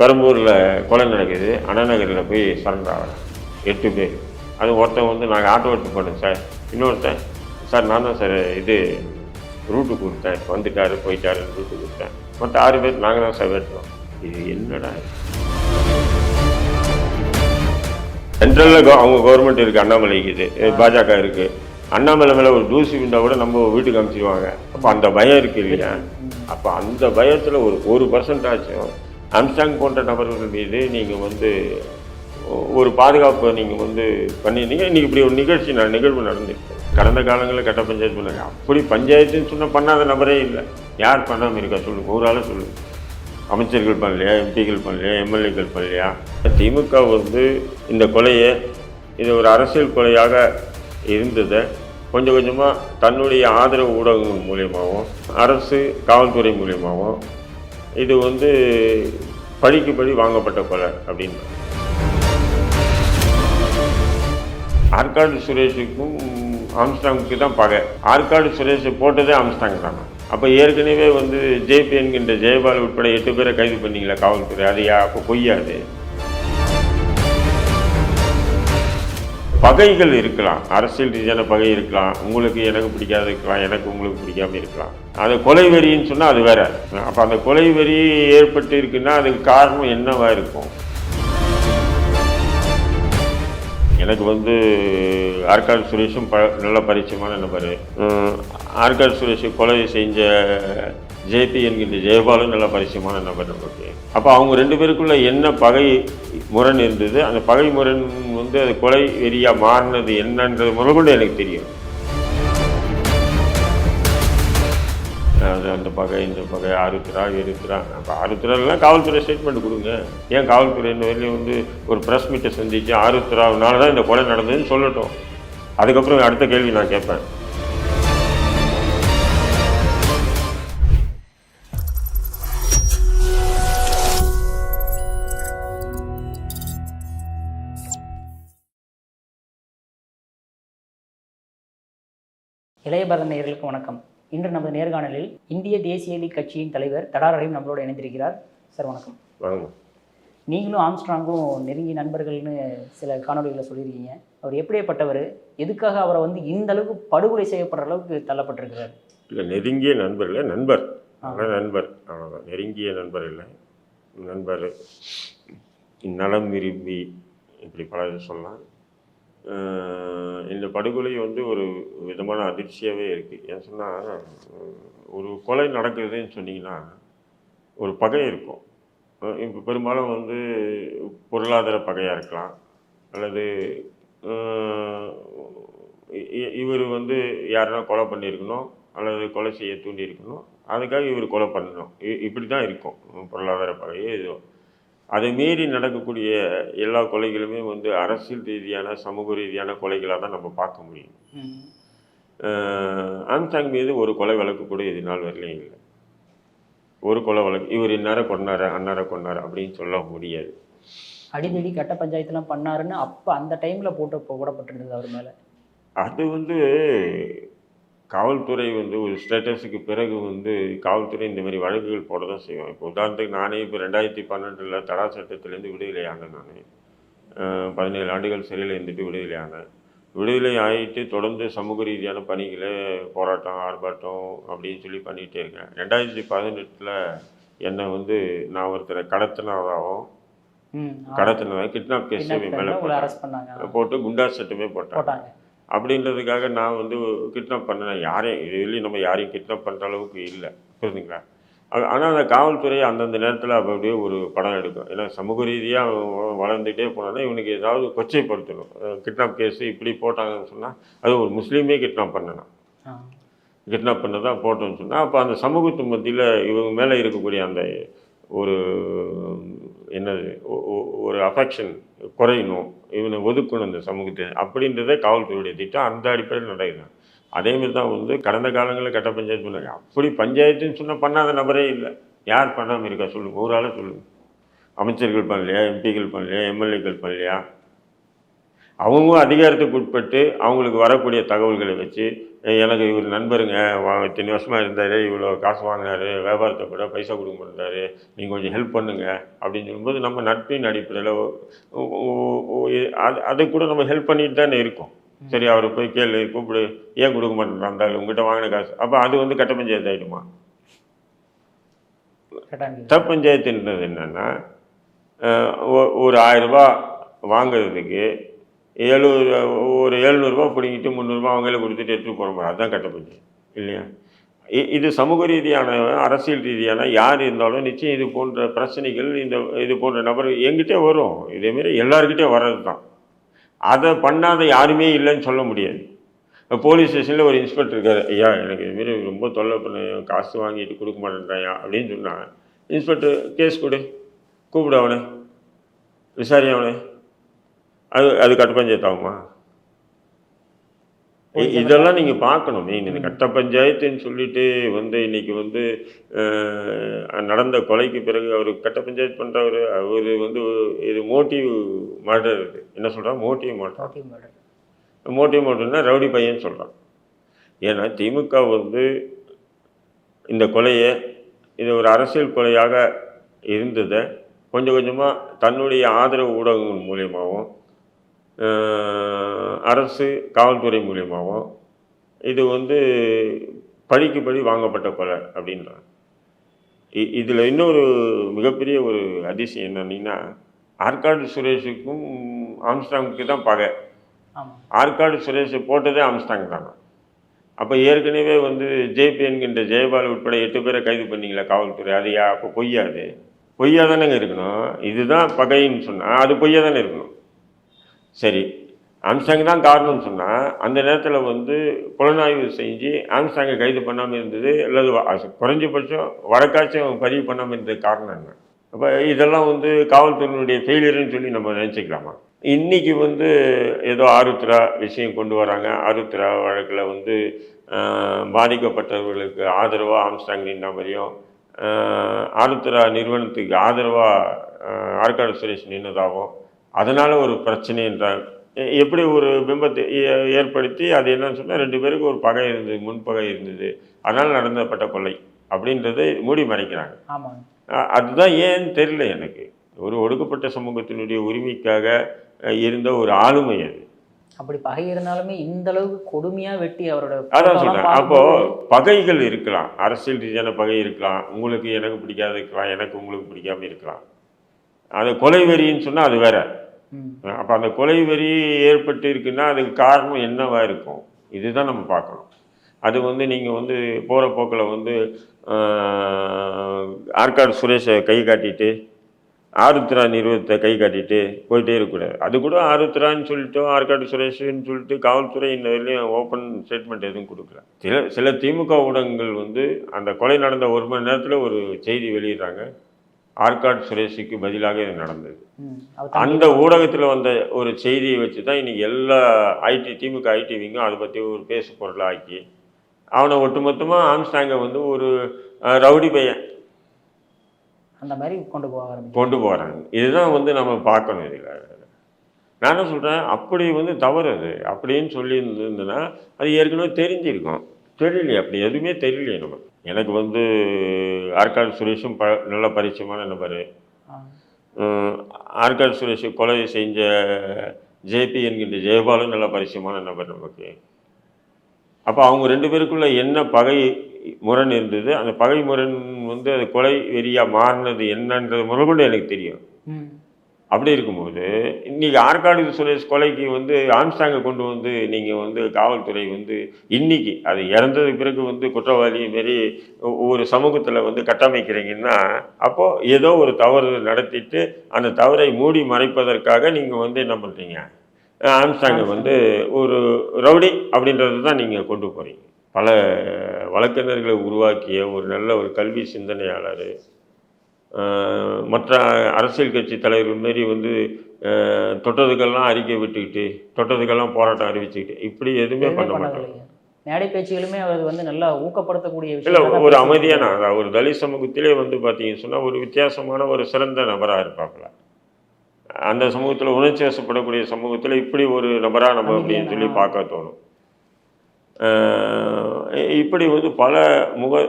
பெரம்பூரில் கொலை நடக்குது அண்ணாநகரில் போய் சரண்டர் ஆகிறேன் எட்டு பேர். அது ஒருத்தன் வந்து நாங்கள் ஆட்டோ எடுத்து போனோம் சார். இன்னொருத்தன் சார் நான் தான் சார் இது ரூட்டு கொடுத்தேன். வந்துட்டாரு போயிட்டாரு ரூட்டு கொடுத்தேன். மற்ற ஆறு பேர் நாங்கள் தான் சார் வெட்டுறோம். இது என்னடா சென்ட்ரலில் அவங்க கவர்மெண்ட் இருக்குது. அண்ணாமலைக்கு இது பாஜக இருக்குது அண்ணாமலை மேலே ஒரு தூசி விண்டா கூட நம்ம வீட்டுக்கு அனுப்பிச்சிடுவாங்க அப்போ அந்த பயம் இருக்குது இல்லையா? அப்போ அந்த பயத்தில் ஒரு ஒரு பர்சன்ட் ஆச்சும் அம்சாங் போன்ற நபர்கள் மீது நீங்கள் வந்து ஒரு பாதுகாப்பை நீங்கள் வந்து பண்ணியிருந்தீங்க. இன்றைக்கி இப்படி ஒரு நிகழ்ச்சி ந- நிகழ்வு நடந்துருக்கு. கடந்த காலங்களில் கட்ட பஞ்சாயத்து பண்ணாங்க அப்படி பஞ்சாயத்துன்னு சொன்னால் பண்ணாத நபரே இல்லை. யார் பண்ணாமல் இருக்கா சொல்லுங்க ஒரு ஆளை சொல்லுங்கள் அமைச்சர்கள் பண்ணலையா எம்பிகள் பண்ணலையா எம்எல்ஏக்கள் பண்ணலையா? திமுக வந்து இந்த கொலையை இது ஒரு அரசியல் கொலையாக இருந்ததை கொஞ்சம் கொஞ்சமாக தன்னுடைய ஆதரவு ஊடகங்கள் மூலியமாகவும் அரசு காவல்துறை மூலியமாகவும் இது வந்து பழிக்கு பழி வாங்கப்பட்ட கொலை அப்படின்னு. ஆற்காடு சுரேஷுக்கும் ஆம்ஸ்டாங்குக்கு தான் பகை. ஆற்காடு சுரேஷை போட்டதே ஆம்ஸ்டாங் தான். அப்போ ஏற்கனவே வந்து ஜேபி என்கின்ற ஜெயபால் உட்பட எட்டு பேரை கைது பண்ணீங்களா காவல்துறை. அதையா அப்போ பொய்யாது பகைகள் இருக்கலாம். அரசியல் ரீதியான பகை இருக்கலாம். உங்களுக்கு எனக்கு பிடிக்காது இருக்கலாம். எனக்கு உங்களுக்கு பிடிக்காம இருக்கலாம். அது கொலை வெறின்னு சொன்னால் அது வேற. அப்போ அந்த கொலை வெறி ஏற்பட்டு இருக்குன்னா அதுக்கு காரணம் என்னவா இருக்கும்? எனக்கு வந்து ஆற்காடு சுரேஷும் ப நல்ல பரிச்சயமான நபர். ஆற்காடு சுரேஷ் கொலை செஞ்ச ஜேபி என்கின்ற ஜெயபாலும் நல்ல பரிச்சயமான நபர் நமக்கு. அப்போ அவங்க ரெண்டு பேருக்குள்ள என்ன பகை முரண் இருந்தது? அந்த பகை முரண் வந்து அது கொலை வெறியாக மாறினது என்னன்றது முதல்கொண்டு எனக்கு தெரியும். அது அந்த பகை இந்த பகை ஆருத்ரா எருத்ரா. அப்போ ஆருத்ராலாம் காவல்துறை ஸ்டேட்மெண்ட் கொடுங்க. ஏன் காவல்துறை இந்த வரையிலும் வந்து ஒரு ப்ரெஸ் மீட்டை சந்திச்சு ஆருத்ராவினால தான் இந்த கொலை நடந்ததுன்னு சொல்லட்டும். அதுக்கப்புறம் அடுத்த கேள்வி நான் கேட்பேன். இளைய பாரத நேயர்களுக்கு வணக்கம். இன்று நமது நேர்காணலில் இந்திய தேசிய லீக் கட்சியின் தலைவர் தடார் ரஹீம் நம்மளோட இணைந்திருக்கிறார். சார் வணக்கம். வாங்க நீங்களும் ஆம்ஸ்ட்ராங்கும் நெருங்கிய நண்பர்கள்னு சில காணொலிகளை சொல்லியிருக்கீங்க. அவர் எப்படிப்பட்டவர் எதுக்காக அவரை வந்து இந்த அளவுக்கு படுகொலை செய்யப்படுற அளவுக்கு தள்ளப்பட்டிருக்கிறார்? இல்லை நெருங்கிய நண்பர் இல்லை நண்பர். ஆனால் நண்பர். அவ்வளோதான் நெருங்கிய நண்பர் இல்லை. நண்பர். நலம் விரும்பி இப்படி பல சொல்லலாம். இந்த படுகொலை வந்து ஒரு விதமான அதிர்ச்சியாகவே இருக்குது ஏன் சொன்னால் ஒரு கொலை நடக்குதுன்னு சொன்னீங்கன்னா ஒரு பகை இருக்கும். இப்போ பெரும்பாலும் வந்து பொருளாதார பகையாக இருக்கலாம். அல்லது இவர் வந்து யாருன்னா கொலை பண்ணியிருக்கணும் அல்லது கொலை செய்ய தூண்டியிருக்கணும். அதுக்காக இவர் கொலை பண்ணணும். இ- இப்படி தான் இருக்கும். பொருளாதார பகையே இது. அதை மீறி நடக்கக்கூடிய எல்லா கொலைகளுமே வந்து அரசியல் ரீதியான சமூக ரீதியான கொலைகளாக தான் நம்ம பார்க்க முடியும். அஹ் ஆம்சாங் மீது ஒரு கொலை வழக்கு கூட இது நாள் வரலையும் இல்லை. ஒரு கொலை வழக்கு இவர் இன்னாரை கொண்டாரு அன்னாரை கொண்டாரு அப்படின்னு சொல்ல முடியாது. அடிதடி கட்ட பஞ்சாயத்துலாம் பண்ணாருன்னு அப்போ அந்த டைமில் போட்டு போடப்பட்டிருந்தது அவர் மேலே. அது வந்து காவல்துறை வந்து ஒரு ஸ்டேட்டஸுக்கு பிறகு வந்து காவல்துறை இந்த மாதிரி வழக்குகள் போட தான் செய்வோம் இப்போ உதாரணத்துக்கு நானே இப்போ ரெண்டாயிரத்தி பன்னெண்டில் தடா சட்டத்திலேருந்து விடுதலை ஆனேன் நான். பதினேழு ஆண்டுகள் சிறையில் இருந்துட்டு விடுதலை ஆனேன். விடுதலை ஆகிட்டு தொடர்ந்து சமூக ரீதியான பணிகளை போராட்டம் ஆர்ப்பாட்டம் அப்படின்னு சொல்லி பண்ணிகிட்டே இருக்கேன். ரெண்டாயிரத்தி பதினெட்டில் என்னை வந்து நான் ஒருத்தரை கடத்தினதாகவும் கடத்தினதாக கிட்னாப் கேஸ் மேலே போட்டு குண்டாஸ் சட்டமே போட்டாங்க. அப்படின்றதுக்காக நான் வந்து கிட்னாப் பண்ணேன். யாரையும் இதுலேயும் நம்ம யாரையும் கிட்னாப் பண்ணுற அளவுக்கு இல்லை. புரியுதுங்களா ஆனால் அந்த காவல்துறை அந்தந்த நேரத்தில் அப்போ அப்படியே ஒரு படம் எடுக்கும். ஏன்னா சமூக ரீதியாக வளர்ந்துட்டே போனோன்னா இவனுக்கு ஏதாவது கொச்சைப்படுத்தணும். கிட்னாப் கேஸு இப்படி போட்டாங்கன்னு சொன்னால் அது ஒரு முஸ்லீமே கிட்னாப் பண்ணணும் கிட்னாப் பண்ணதா போட்டோன்னு சொன்னால் அப்போ அந்த சமூகத்து மத்தியில் இவங்க மேலே இருக்கக்கூடிய அந்த ஒரு என்னது ஒரு அஃபெக்ஷன் குறையணும். இவனை ஒதுக்கணும் இந்த சமூகத்தை. அப்படின்றதே காவல்துறையுடைய திட்டம். அந்த அடிப்படையில் நடக்குது. அதேமாரி தான் வந்து கடந்த காலங்களில் கட்ட பஞ்சாயத்து பண்ணாங்க அப்படி பஞ்சாயத்துன்னு சொன்னால் பண்ணாத நபரே இல்லை. யார் பண்ணாமல் இருக்கா சொல்லுங்கள் ஒரு சொல்லுங்கள் அமைச்சர்கள் பண்ணலையா எம்பிக்கள் பண்ணலையா எம்எல்ஏக்கள் பண்ணலையா? அவங்க அதிகாரத்துக்கு உட்பட்டு அவங்களுக்கு வரக்கூடிய தகவல்களை வச்சு எனக்கு இவர் நண்பருங்க. வா- இத்தனை வருஷமாக இருந்தார். இவ்வளோ காசு வாங்கினாரு. வியாபாரத்தை கூட பைசா கொடுக்க மாட்டாரு நீங்கள் கொஞ்சம் ஹெல்ப் பண்ணுங்க. அப்படின்னு சொல்லும்போது நம்ம நட்பின் அடிப்படையில் அது அது கூட நம்ம ஹெல்ப் பண்ணிட்டு தானே இருக்கோம். சரி அவரை போய் கேளு கூப்பிடு. ஏன் கொடுக்க மாட்டேன் இருந்தாலும் உங்ககிட்ட வாங்கின காசு. அப்போ அது வந்து கட்ட பஞ்சாயத்து ஆகிடுமா பஞ்சாயத்துன்றது என்னன்னா ஒரு ஆயிரம் ரூபாய் வாங்குறதுக்கு ஏழுநூறு ஒரு எழுநூறுபா பிடிங்கிட்டு முந்நூறுபா அவங்களே கொடுத்துட்டு எடுத்துகிட்டு போகிற மாதிரி. அதுதான் கட்ட இல்லையா? இது சமூக ரீதியான அரசியல் ரீதியான யார் இருந்தாலும் நிச்சயம் இது போன்ற பிரச்சனைகள் இந்த இது போன்ற நபர் எங்கிட்டே வரும். இதேமாரி எல்லாருக்கிட்டே வர்றது தான் அதை பண்ணாத யாருமே இல்லைன்னு சொல்ல முடியாது. போலீஸ் ஸ்டேஷனில் ஒரு இன்ஸ்பெக்டர் இருக்கார். ஐயா எனக்கு இதுமாரி ரொம்ப தொல்லை பண்ண காசு வாங்கிட்டு கொடுக்க மாட்டேன்றாயா அப்படின்னு சொன்னாங்க. இன்ஸ்பெக்டர் கேஸ் கொடு. கூப்பிடு அவனை. விசாரி அவனை. அது அது கட்ட பஞ்சாயத்து ஆகுமா இதெல்லாம் நீங்கள் பார்க்கணும். மெயின் இந்த கட்ட பஞ்சாயத்துன்னு சொல்லிட்டு வந்து இன்னைக்கு வந்து நடந்த கொலைக்கு பிறகு அவர் கட்ட பஞ்சாயத்து பண்ணுறவர் அவர் வந்து இது மோட்டிவ் மர்டர் இது. என்ன சொல்கிறா மோட்டிவ் மர்டர். மோட்டிவ் மர்டர்னா ரவுடி பையன் சொல்கிறான் ஏன்னா திமுக வந்து இந்த கொலையை இது ஒரு அரசியல் கொலையாக இருந்ததை கொஞ்சம் கொஞ்சமாக தன்னுடைய ஆதரவு ஊடகங்கள் மூலியமாகவும் அரசு காவல்துறை மூலியமாகவும் இது வந்து பழிக்கு பழி வாங்கப்பட்ட கொலை அப்படின்றாங்க. இதில் இன்னொரு மிகப்பெரிய ஒரு அதிசயம் என்னன்னா ஆற்காடு சுரேஷுக்கும் ஆம்ஸ்டாங்குக்கு தான் பகை. ஆற்காடு சுரேஷ் போட்டதே ஆம்ஸ்டாங் தானே அப்போ ஏற்கனவே வந்து ஜேபி என்கின்ற ஜெயபால் உட்பட எட்டு பேரை கைது பண்ணீங்களா காவல்துறை அது யா அப்போ பொய்யா அது? பொய்யா தானேங்க இருக்கணும். இதுதான் பகைன்னு சொன்னால் அது பொய்யா தானே இருக்கணும்? சரி. ஆம்சாங் தான் காரணம்னு சொன்னால் அந்த நேரத்தில் வந்து புலனாய்வு செஞ்சு ஆம்ஸ்டாங்கை கைது பண்ணாமல் இருந்தது அல்லது குறைஞ்சபட்சம் வழக்காச்சும் பதிவு பண்ணாமல் இருந்தது காரணம் என்ன? அப்போ இதெல்லாம் வந்து காவல்துறையினுடைய ஃபெயிலியர்னு சொல்லி நம்ம நினச்சிக்கலாமா? இன்றைக்கி வந்து ஏதோ ஆருத்ரா விஷயம் கொண்டு வராங்க. ஆருத்ரா வழக்கில் வந்து பாதிக்கப்பட்டவர்களுக்கு ஆதரவாக ஆம்ஸ்டாங் நின்ற மாதிரியும் ஆருத்ரா நிறுவனத்துக்கு ஆதரவாக ஆற்காடு சுரேஷ் நின்றதாகவும் அதனால் ஒரு பிரச்சனைன்றாங்க. எ- எப்படி ஒரு பிம்பத்தை ஏற்படுத்தி அது என்னன்னு சொன்னால் ரெண்டு பேருக்கு ஒரு பகை இருந்தது முன்பகை இருந்தது. அதனால் நடந்தப்பட்ட கொலை அப்படின்றதை மூடி மறைக்கிறாங்க. அதுதான் ஏன்னு தெரியல எனக்கு. ஒரு ஒடுக்கப்பட்ட சமூகத்தினுடைய உரிமைக்காக இருந்த ஒரு ஆளுமை அது. அப்படி பகை இருந்தாலுமே இந்த அளவுக்கு கொடுமையா வெட்டி அவரோட அதான் சொல்றேன். எல்லாம் அப்போ பார்க்கும்போது பகைகள் இருக்கலாம். அரசியல் ரீதியான பகை இருக்கலாம். உங்களுக்கு எனக்கு பிடிக்காத இருக்கலாம். எனக்கு உங்களுக்கு பிடிக்காம இருக்கலாம். அது கொலை வெறின்னு சொன்னா அது வேற. அப்போ அந்த கொலை வெறி ஏற்பட்டு இருக்குன்னா அதுக்கு காரணம் என்னவாக இருக்கும்? இதுதான் நம்ம பார்க்கணும். அது வந்து நீங்கள் வந்து போகிற போக்கில் வந்து ஆற்காடு சுரேஷை கை காட்டிட்டு ஆருத்ரா நிறுவனத்தை கை காட்டிட்டு போயிட்டே இருக்கக்கூடாது. அது கூட ஆருத்ரான்னு சொல்லிட்டு ஆற்காடு சுரேஷ்னு சொல்லிட்டு காவல்துறை இந்த வரையிலையும் ஓப்பன் ஸ்டேட்மெண்ட் எதுவும் கொடுக்கல. சில சில திமுக ஊடகங்கள் வந்து அந்த கொலை நடந்த ஒரு மணி நேரத்தில் ஒரு செய்தி வெளியிடுறாங்க. ஆற்காடு சுரேஷுக்கு பதிலாக இது நடந்தது. அந்த ஊடகத்தில் வந்த ஒரு செய்தியை வச்சு தான் இன்னைக்கு எல்லா ஐடி திமுக ஐடிவிங்கும் அதை பற்றி ஒரு பேசு பொருளாக ஆக்கி அவனை ஒட்டுமொத்தமாக ஆம்ஸ்டாங்கை வந்து ஒரு ரவுடி பையன் அந்த மாதிரி கொண்டு போக ஆரம்பிச்சு கொண்டு போகிறாங்க இதுதான் வந்து நம்ம பார்க்கணும் இதில். நான் என்ன சொல்கிறேன் அப்படி வந்து தவறு அது. அப்படின்னு சொல்லி இருந்ததுன்னா அது ஏற்கனவே தெரிஞ்சிருக்கும். தெரியலையே அப்படி எதுவுமே தெரியலையே நமக்கு. எனக்கு வந்து ஆற்காடு சுரேஷும் ப நல்ல பரிச்சயமான நபர். ஆற்காடு சுரேஷ் கொலை செஞ்ச ஜேபி என்கின்ற ஜெயபாலும் நல்ல பரிச்சயமான நபர் நமக்கு. அப்போ அவங்க ரெண்டு பேருக்குள்ள என்ன பகை முரண் இருந்தது? அந்த பகை முரண் வந்து அது கொலை வெறியாக மாறினது என்னன்றது முதற்கொண்டு எனக்கு தெரியும். அப்படி இருக்கும்போது இன்னைக்கு ஆற்காடு சுரேஷ் கொலைக்கு வந்து ஆம்ஸ்டாங்கை கொண்டு வந்து நீங்கள் வந்து காவல்துறை வந்து இன்னைக்கு அது இறந்ததுக்கு பிறகு வந்து குற்றவாளி மாரி ஒரு சமூகத்தில் வந்து கட்டமைக்கிறீங்கன்னா அப்போது ஏதோ ஒரு தவறு நடத்திட்டு அந்த தவறை மூடி மறைப்பதற்காக நீங்கள் வந்து என்ன பண்ணுறீங்க ஆம்ஸ்டாங்கை வந்து ஒரு ரவுடி அப்படின்றது தான் நீங்கள் கொண்டு போகிறீங்க பல வழக்கறிஞர்களை உருவாக்கிய ஒரு நல்ல ஒரு கல்வி சிந்தனையாளர் மற்ற அரசியல் கட்சி தலைவர்கள் மாரி வந்து தொட்டதுக்கெல்லாம் அறிக்கை விட்டுக்கிட்டு தொட்டதுக்கெல்லாம் போராட்டம் அறிவிச்சுக்கிட்டு இப்படி எதுவுமே பண்ண மாட்டாங்க. மேடை பேச்சுகளுமே அவர் வந்து நல்லா ஊக்கப்படுத்தக்கூடிய இல்லை விஷயம் தான் ஒரு அமைதியான. அதாவது ஒரு தலித் சமூகத்திலே வந்து பார்த்தீங்கன்னு சொன்னால் ஒரு வித்தியாசமான ஒரு சிறந்த நபராக இருப்பாப்புல. அந்த சமூகத்தில் உணர்ச்சி வசப்படக்கூடிய சமூகத்தில் இப்படி ஒரு நபராக நம்ம அப்படின்னு சொல்லி பார்க்க தோணும். இப்படி வந்து பல முக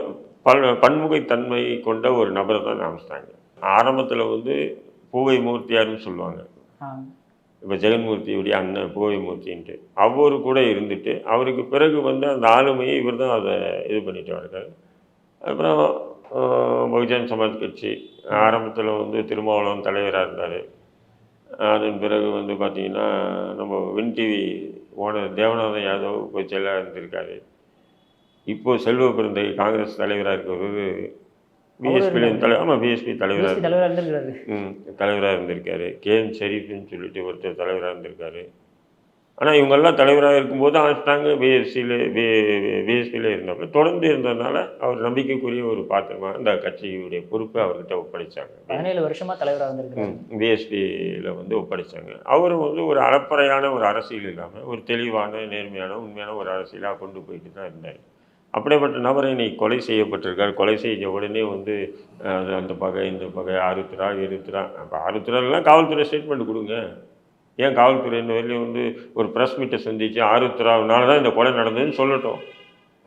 பல பன்முகைத்தன்மை கொண்ட ஒரு நபர் தான் ஆம்ஸ்டாங் ஆரம்பத்தில் வந்து பூவை மூர்த்தியார்னு சொல்லுவாங்க. இப்போ ஜெகன்மூர்த்தியுடைய அண்ணன் பூவை மூர்த்தின்ட்டு. அவரு கூட இருந்துட்டு அவருக்கு பிறகு வந்து அந்த ஆளுமையை இவர் தான் அதை இது பண்ணிட்டு வர்றாரு அப்புறம் பகுஜன் சமாஜ் கட்சி ஆரம்பத்தில் வந்து திருமாவளவன் தலைவராக இருந்தார். அதன் பிறகு வந்து பார்த்திங்கன்னா நம்ம win TV owner Devanathan Yadav பொதுச்செயலாக இருந்திருக்காரு. இப்போ செல்வ பிறந்தை காங்கிரஸ் தலைவராக இருக்கிறவர் பிஎஸ்பி தலை ஆமாம் பிஎஸ்பி தலைவராக ம் தலைவராக இருந்திருக்காரு. கேஎம் ஷெரீஃப்னு சொல்லிட்டு ஒருத்தர் தலைவராக இருந்திருக்காரு. ஆனால் இவங்கெல்லாம் தலைவராக இருக்கும்போது ஆஸ்டாங்க பிஎஸ்சியில் பிஎஸ்பியில் இருந்தப்ப தொடர்ந்து இருந்ததுனால அவர் நம்பிக்கைக்குரிய ஒரு பாத்திரமா இந்த கட்சியுடைய பொறுப்பை அவர்கிட்ட ஒப்படைச்சாங்க. பதினேழு வருஷமா தலைவராக இருந்திருக்கிறாரு பிஎஸ்பியில் வந்து ஒப்படைச்சாங்க. அவரும் வந்து ஒரு அறப்பறையான ஒரு அரசியல் இல்லாமல் ஒரு தெளிவான நேர்மையான உண்மையான ஒரு அரசியலாக கொண்டு போயிட்டு தான் இருந்தார். அப்படிப்பட்ட நபரை இன்னைக்கு கொலை செய்யப்பட்டிருக்கார் கொலை செஞ்ச உடனே வந்து அந்த பகை இந்த பகை ஆருத்ரா எருத்ரா அப்போ ஆருத்ராலாம் காவல்துறை ஸ்டேட்மெண்ட் கொடுங்க. ஏன் காவல்துறை இந்த வரையிலும் வந்து ஒரு ப்ரெஸ் மீட்டை சந்திச்சு ஆருத்ராவினால தான் இந்த கொலை நடந்ததுன்னு சொல்லட்டும்.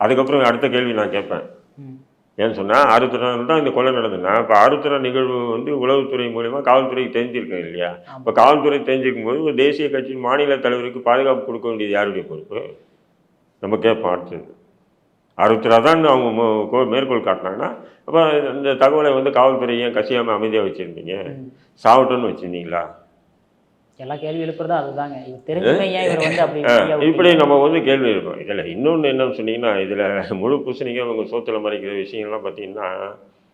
அதுக்கப்புறம் அடுத்த கேள்வி நான் கேட்பேன். ம். ஏன்னு சொன்னால் ஆருத்ராவில் தான் இந்த கொலை நடந்ததுன்னா இப்போ ஆருத்ரா நிகழ்வு வந்து உளவுத்துறை மூலயமா காவல்துறைக்கு தெரிஞ்சிருக்கேன் இல்லையா. இப்போ காவல்துறை தெரிஞ்சிருக்கும் போது ஒரு தேசிய கட்சியின் மாநில தலைவருக்கு பாதுகாப்பு கொடுக்க வேண்டியது யாருடைய பொறுப்பு? நம்ம கேட்போம் அடுத்தது. ஆருத்ரா தான் அவங்க மேற்கோள் காட்டினாங்கன்னா அப்போ இந்த தகவலை வந்து காவல்துறை ஏன் கசியாமல் அமைதியாக வச்சுருந்தீங்க? ம். சாவட்டும்னு வச்சுருந்தீங்களா? எல்லா கேள்வி அதுதாங்க. அப்படி ஃப்ரீயா இப்படி? நம்ம வந்து கேள்வி இருப்போம் இதில் இன்னொன்று என்னன்னு சொன்னீங்கன்னா இதில் முழு பூசணிக்காய் அவங்க சோத்துல மறைக்கிற விஷயங்கள்லாம் பார்த்தீங்கன்னா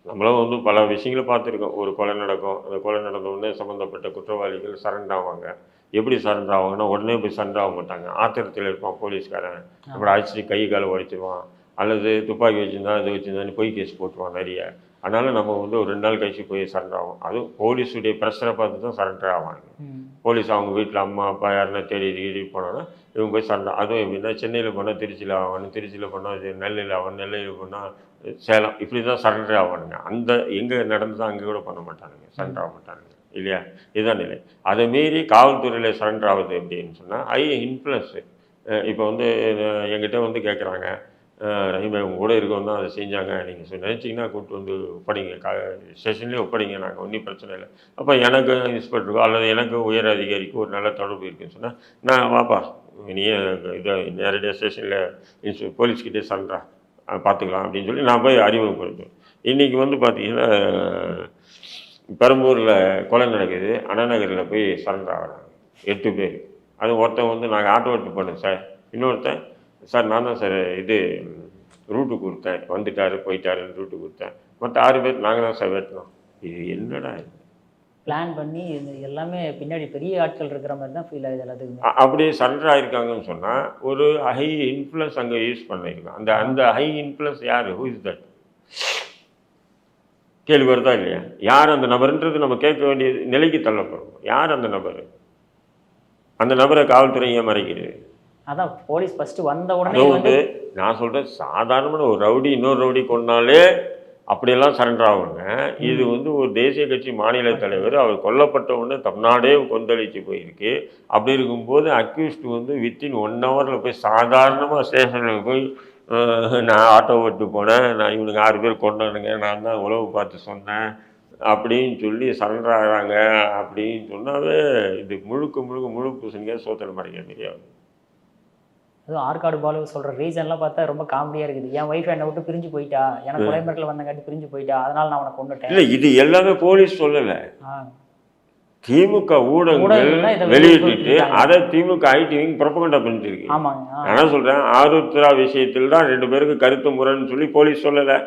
நம்மளும் வந்து பல விஷயங்களை பார்த்துருக்கோம். ஒரு கொலை நடக்கும். அந்த கொலை நடந்த உடனே சம்மந்தப்பட்ட குற்றவாளிகள் சரண்டர் ஆவாங்க. எப்படி சரண்டர் ஆவாங்கன்னா உடனே போய் சரண்டர் ஆக மாட்டாங்க. ஆத்திரத்தில் இருப்பான் போலீஸ்காரன். அப்புறம் அடிச்சுட்டு கை காலை உடைச்சிருவான். அல்லது துப்பாக்கி வச்சுருந்தா இது வச்சுருந்தான்னு பொய் கேஸ் போட்டுருவான் நிறைய. அதனால நம்ம வந்து ஒரு ரெண்டு நாள் கழிச்சு போய் சரண்டர் ஆகும். அதுவும் போலீஸுடைய ப்ரெஷரை பார்த்து தான் சரண்டர் ஆவாங்க. போலீஸ் அவங்க வீட்டில் அம்மா அப்பா யாருன்னா தேடி தேடி போனோன்னா இவங்க போய் சண்டை அதுவும் எப்படின்னா சென்னையில் போனால் திருச்சியில் ஆகணும் திருச்சியில் போனால் நெல்லையில் ஆகணும் நெல்லையில் போனால் சேலம். இப்படி தான் சரண்டர் ஆவானுங்க. அந்த எங்கே நடந்ததோ அங்கே கூட பண்ண மாட்டானுங்க. சரண்டர் ஆக மாட்டானுங்க. இல்லையா? இதுதான் நிலை. அதை மீறி காவல்துறையில் சரண்டர் ஆகுது அப்படின்னு சொன்னால் ஐ இன்ஃப்ளூயன்ஸு இப்போ வந்து அஹ், என்கிட்ட வந்து கேட்குறாங்க ரஹீமை உங்கள் கூட இருக்கவங்க தான் அதை செஞ்சாங்க. நீங்கள் நினச்சிங்கன்னா கூப்பிட்டு வந்து ஒப்படைங்க. கா ஸ்டேஷன்லேயே ஒப்படைங்க. நாங்கள் ஒன்றும் பிரச்சனை இல்லை. அப்போ எனக்கு இன்ஸ்பெக்டருக்கோ அல்லது எனக்கு உயர் அதிகாரிக்கோ ஒரு நல்ல தொடர்பு இருக்குன்னு சொன்னால் நான் வாப்பா நீயே இதை நேரடியாக ஸ்டேஷனில் இன்ஸ் போலீஸ்கிட்டே சொல்கிறா பார்த்துக்கலாம் அப்படின்னு சொல்லி நான் போய் அறிமுகப்படுத்துவேன் இன்றைக்கி வந்து பார்த்தீங்கன்னா பெரம்பூரில் கொலை நடக்குது. அண்ணாநகரில் போய் சரண்டர் ஆகிறாங்க. எட்டு பேர். அது ஒருத்தன் வந்து நாங்கள் ஆட்டோ ஓட்டு போனேன் சார். இன்னொருத்தன் சார் நான் தான் சார் இது ரூட்டு கொடுத்தேன். வந்துட்டாரு போயிட்டாருன்னு ரூட்டு கொடுத்தேன். மற்ற ஆறு பேர் நாங்கள் தான் சார் வெட்டினோம். இது என்னடா இது? பிளான் பண்ணி இது எல்லாமே பின்னாடி பெரிய ஆட்கள் இருக்கிற மாதிரி தான் ஃபீல் ஆகுது எல்லாத்துக்குமே. அப்படியே சரண்டர் ஆயிருக்காங்கன்னு சொன்னால் ஒரு ஹை இன்ஃப்ளூயன்ஸ் அங்கே யூஸ் பண்ணியிருக்கான் அந்த அந்த ஹை இன்ஃப்ளூயன்ஸ் யார்? ஹூ இஸ் தட் கேள்வி வருதா இல்லையா? யார் அந்த நபர்ன்றது நம்ம கேட்க வேண்டிய நிலைக்கு தள்ளப்படுறோம் யார் அந்த நபர்? அந்த நபரை காவல்துறை ஏன் மறைக்குது அதான் போலீஸ் ஃபர்ஸ்ட் வந்த உடனே வந்து நான் சொல்கிறேன் சாதாரணமான ஒரு ரவுடி இன்னொரு ரவுடி கொண்டாலே அப்படியெல்லாம் சரண்டர் ஆகுங்க. இது வந்து ஒரு தேசிய கட்சி மாநில தலைவர் அவர் கொல்லப்பட்ட உடனே தமிழ்நாடே கொந்தளிச்சு போயிருக்கு. அப்படி இருக்கும்போது அக்யூஸ்ட் வந்து வித்தின் ஒன் ஹவரில் போய் சாதாரணமாக ஸ்டேஷனில் போய் நான் ஆட்டோ ஓட்டு போனேன். நான் இவனுக்கு ஆறு பேர் கொண்டானுங்க நான் தான் உழவு பார்த்து சொன்னேன். அப்படின்னு சொல்லி சரண்டர் ஆகிறாங்க அப்படின்னு சொன்னாவே இது முழுக்க முழுக்க முழு பூசணிக்காய் சோத்தல் மறைக்க தெரியாது அதுவும் ஆற்காடு பாலு சொல்ற ரீசன்லாம் பார்த்தா ரொம்ப காமெடியா இருக்குது. என் ஒய்ஃப் என்னை விட்டு பிரிஞ்சு போயிட்டா. எனக்கு கொலை மிரட்டல் வந்தங்காட்டி பிரிஞ்சு போயிட்டா. அதனால நான் அவனை கொண்டுட்டேன் இல்லை இது எல்லாமே போலீஸ் சொல்லலை. திமுக ஊடகங்கள் வெளியிட்டிருக்காங்க. அதை திமுக ஐடிவிங் ப்ரொபகண்டா பண்ணிட்டு இருக்கு. நான் சொல்றேன் ஆருத்ரா விஷயத்தில் தான் ரெண்டு பேருக்கு கருத்து முரண்னு சொல்லி போலீஸ் சொல்லலை.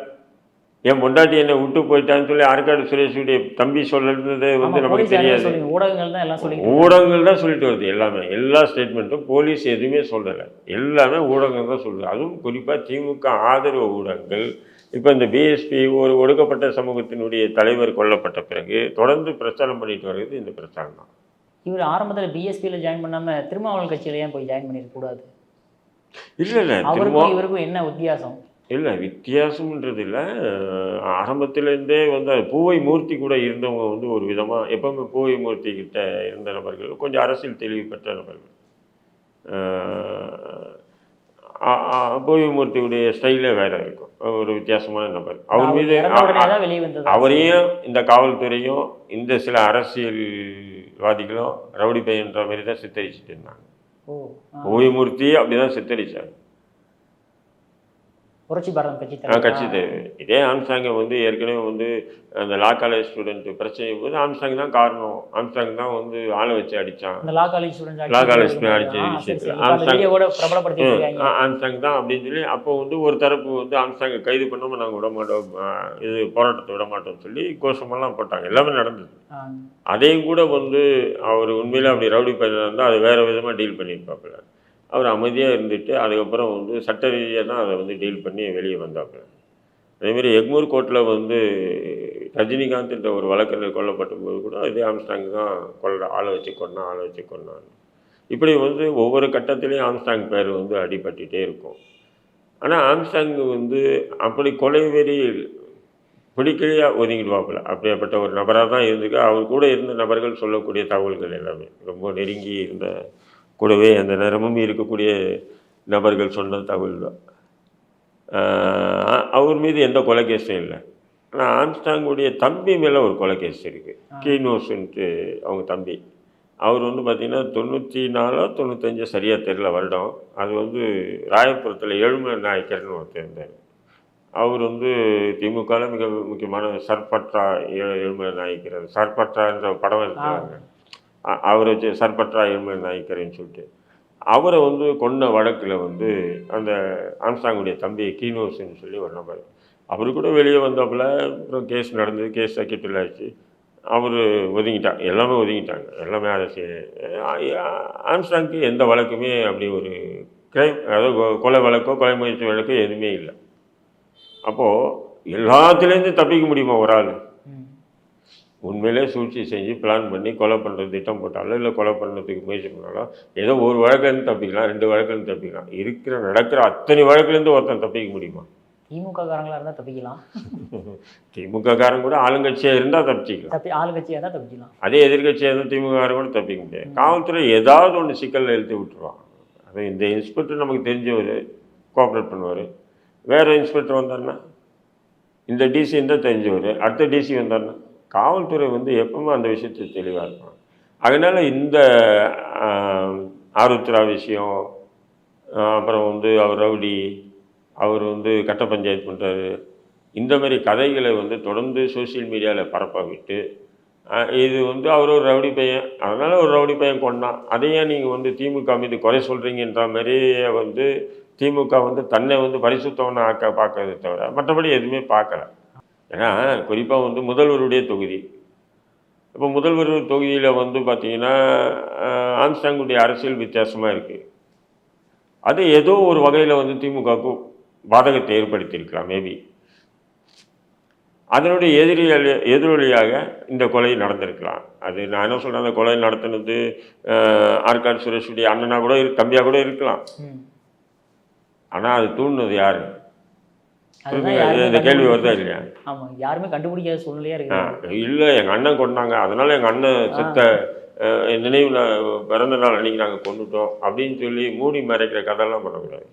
என் பொண்டாட்டி என்னை விட்டு போயிட்டான்னு சொல்லி ஆற்காடு சுரேஷுடைய தம்பி சொல்லுறது வந்து நமக்கு தெரியாது. ஊடகங்கள் தான் எல்லாம் சொல்லி ஊடகங்கள் தான் சொல்லிட்டு வருது எல்லாமே. எல்லா ஸ்டேட்மெண்ட்டும் போலீஸ் எதுவுமே சொல்லலை. எல்லாமே ஊடகங்கள் தான் சொல்லுது. அதுவும் குறிப்பாக திமுக ஆதரவு ஊடகங்கள். இப்போ இந்த பிஎஸ்பி ஒரு ஒடுக்கப்பட்ட சமூகத்தினுடைய தலைவர் கொல்லப்பட்ட பிறகு தொடர்ந்து பிரச்சாரம் பண்ணிட்டு வருகிறது இந்த பிரச்சாரம் தான். இவர் ஆரம்பத்துல பிஎஸ்பியில் ஜாயின் பண்ணாம திருமாவளவன் கட்சியில ஏன் போய் ஜாயின் பண்ணிருக்க கூடாது? இல்லை இல்லை. அவருக்கும் இவருக்கும் என்ன வித்தியாசம்? இல்லை வித்தியாசம்ன்றது இல்லை ஆரம்பத்திலேருந்தே வந்து பூவை மூர்த்தி கூட இருந்தவங்க வந்து ஒரு விதமாக எப்பவுமே பூவை மூர்த்தி கிட்ட இருந்த நபர்கள் கொஞ்சம் அரசியல் தெளிவு பெற்ற நபர்கள். அஹ் பூவிமூர்த்தியுடைய ஸ்டைலே வேற இருக்கும். ஒரு வித்தியாசமான நபர். அவர் மீது தான் அவரையும் இந்த காவல்துறையும் இந்த சில அரசியல்வாதிகளும் ரவுடி பையன்ற மாதிரி தான் சித்தரிச்சுட்டு இருந்தாங்க. ஓ ஆ. ஓய்மூர்த்தி அப்படிதான் சித்தரிச்சாங்க. புரட்சி பாரதம் கட்சி தலைவர். கட்சி தலைவர். இதே ஆம்ஸ்டாங்கை வந்து ஏற்கனவே வந்து அந்த லா காலேஜ் ஸ்டூடெண்ட் பிரச்சனை போது ஆம்ஸ்டாங் தான் காரணம் ஆம்ஸ்டாங் தான் வந்து ஆளை வச்சு அடிச்சான் அந்த law college students law college அடிச்ச விஷயத்துல. இருக்காங்க ஆம்ஸ்டாங் தான் அப்படின்னு சொல்லி அப்போ வந்து ஒரு தரப்பு வந்து ஆம்ஸ்டாங்கை கைது பண்ணாமல் நாங்கள் விட மாட்டோம் இது போராட்டத்தை விட மாட்டோம்னு சொல்லி கோஷமெல்லாம் போட்டாங்க எல்லாமே நடந்தது. அதையும் கூட வந்து அவர் உண்மையில அப்படி ரவுடி பையனாக இருந்தால் அதை வேறு விதமாக டீல் பண்ணியிருப்பாப்புல அவர் அமைதியாக இருந்துட்டு அதுக்கப்புறம் வந்து சட்ட ரீதியாக தான் அதை வந்து டீல் பண்ணி வெளியே வந்தாப்புல. அதேமாரி எக்மூர் கோர்ட்டில் வந்து ரஜினிகாந்த் என்ற ஒரு வழக்கறிஞர் கொல்லப்பட்ட போது கூட இதே ஆம்ஸ்டாங் தான் கொல்ல ஆளை வச்சு கொண்டான் ஆளை வச்சு கொண்டான் இப்படி வந்து ஒவ்வொரு கட்டத்துலேயும் ஆம்ஸ்டாங் பேர் வந்து அடிபட்டுகிட்டே இருக்கும். ஆனால் ஆம்ஸ்டாங் வந்து அப்படி கொலை வெறி பிடிக்கலையா ஒதுங்கிடுவாப்புல. அப்படியாப்பட்ட ஒரு நபராக தான் இருந்துக்கு அவர் கூட இருந்த நபர்கள் சொல்லக்கூடிய தகவல்கள் எல்லாமே. ரொம்ப நெருங்கி இருந்த கூடவே அந்த நேரமும் இருக்கக்கூடிய நபர்கள் சொன்ன தகவல் தான் அவர் மீது எந்த கொலை கேஸும் இல்லை. ஆனால் ஆம்ஸ்டாங்குடைய தம்பி மேலே ஒரு கொலை கேஸ் இருக்குது கீனோஸ்ன்ட்டு அவங்க தம்பி. அவர் வந்து பார்த்திங்கன்னா தொண்ணூற்றி நாலோ தொண்ணூத்தஞ்சோ சரியாக தெரியல வருடம். அது வந்து ராயபுரத்தில் ஏழுமலை நாயக்கர்னு ஒருத்தர் இருந்தார். அவர் வந்து திமுகவில் மிக முக்கியமான சர்பட்ரா ஏழுமலை நாயக்கர் சர்பட்ரான்ற படம் இருக்கிறாங்க அவர் வச்சு சர்பட்ரா ஏழுமலை நாயக்கர்னு சொல்லிட்டு அவரை வந்து கொண்ட வழக்கில் வந்து அந்த ஆம்ஸ்டாங்குடைய தம்பி கீனோஸ்ன்னு சொல்லி ஒரு நபர். அவர் கூட வெளியே வந்தாப்புல அப்புறம் கேஸ் நடந்தது கேஸ் சக்கிட்டில் ஆச்சு. அவர் ஒதுங்கிட்டாங்க எல்லாமே ஒதுங்கிட்டாங்க. எல்லாமே அரசு ஆம்ஸ்டாங்க்கு எந்த வழக்குமே அப்படி ஒரு கிரைம் அதாவது கொ- கொலை வழக்கோ கொலை முயற்சி வழக்கோ எதுவுமே இல்லை. அப்போது எல்லாத்துலேருந்து தப்பிக்க முடியுமா ஒரு ஆள்? உண்மையிலே சூழ்ச்சி செஞ்சு பிளான் பண்ணி கொலை பண்ணுறது திட்டம் போட்டாலும் இல்லை கொலை பண்ணுறதுக்கு முயற்சி பண்ணாலும் ஏதோ ஒரு வழக்குலேருந்து தப்பிக்கலாம் ரெண்டு வழக்குலேருந்து தப்பிக்கலாம். இருக்கிற நடக்கிற அத்தனை வழக்குலேருந்து ஒருத்தன் தப்பிக்க முடியுமா? திமுக காரங்களா இருந்தா தப்பிக்கலாம். திமுக காரன் கூட ஆளுங்கட்சியாக இருந்தால் தப்பிச்சிக்கலாம். தப்பி ஆளுங்கட்சியா இருந்தா தப்பிக்கலாம் அதே எதிர்கட்சியாக இருந்தால் திமுக காரன் கூட தப்பிக்க முடியாது. காவல்துறை ஏதாவது ஒன்று சிக்கலில் இழுத்து விட்டுருவான் அது இந்த இன்ஸ்பெக்டர் நமக்கு தெரிஞ்சவர் கோஆப்ரேட் பண்ணுவார். வேறு இன்ஸ்பெக்டர் வந்தாருன்னா இந்த டிசி இருந்தால் தெரிஞ்சவர் அடுத்த டிசி வந்தாருன்னா காவல்துறை வந்து எப்பவுமே அந்த விஷயத்தில் தெளிவாக இருக்கும் அதனால் இந்த ஆருத்ரா விஷயம் அப்புறம் வந்து அவர் ரவுடி அவர் வந்து கட்ட பஞ்சாயத்து பண்ணுறாரு இந்த மாதிரி கதைகளை வந்து தொடர்ந்து சோஷியல் மீடியாவில் பரப்ப விட்டு இது வந்து அவர் ஒரு ரவுடி பையன். அதனால் ஒரு ரவுடி பையன் கொண்டான் அதையே நீங்கள் வந்து திமுக மீது குறை சொல்கிறீங்கன்ற மாதிரியே வந்து திமுக வந்து தன்னை வந்து பரிசுத்தவனை ஆக்க பார்க்கறதை தவிர மற்றபடி எதுவுமே பார்க்கல. ஏன்னா குறிப்பாக வந்து முதல்வருடைய தொகுதி. இப்போ முதல்வர் தொகுதியில் வந்து பார்த்தீங்கன்னா ஆம்ஸ்டாங்குடைய அரசியல் வித்தியாசமாக இருக்குது அது ஏதோ ஒரு வகையில் வந்து திமுகவுக்கு பாதகத்தை ஏற்படுத்தியிருக்கலாம் மேபி அதனுடைய எதிரிகள் எதிரொலியாக இந்த கொலை நடந்திருக்கலாம். அது நான் என்ன சொல்கிறேன் அந்த கொலை நடத்தினது ஆற்காடு சுரேஷுடைய அண்ணனா கூட இரு தம்பியாக கூட இருக்கலாம். ஆனால் அது தூண்டினது யார்? இந்த கேள்வி வருதா இல்லையா? ஆமா யாருமே கண்டுபிடிக்காத சூழ்நிலையா இருக்கு இல்லை எங்கள் அண்ணன் கொண்டாங்க. அதனால எங்கள் அண்ணன் செத்த நினைவுல பிறந்த நாள் அன்னைக்கு நாங்கள் கொண்டுட்டோம் அப்படின்னு சொல்லி மூடி மறைக்கிற கதையெல்லாம் பண்ணக்கூடாது.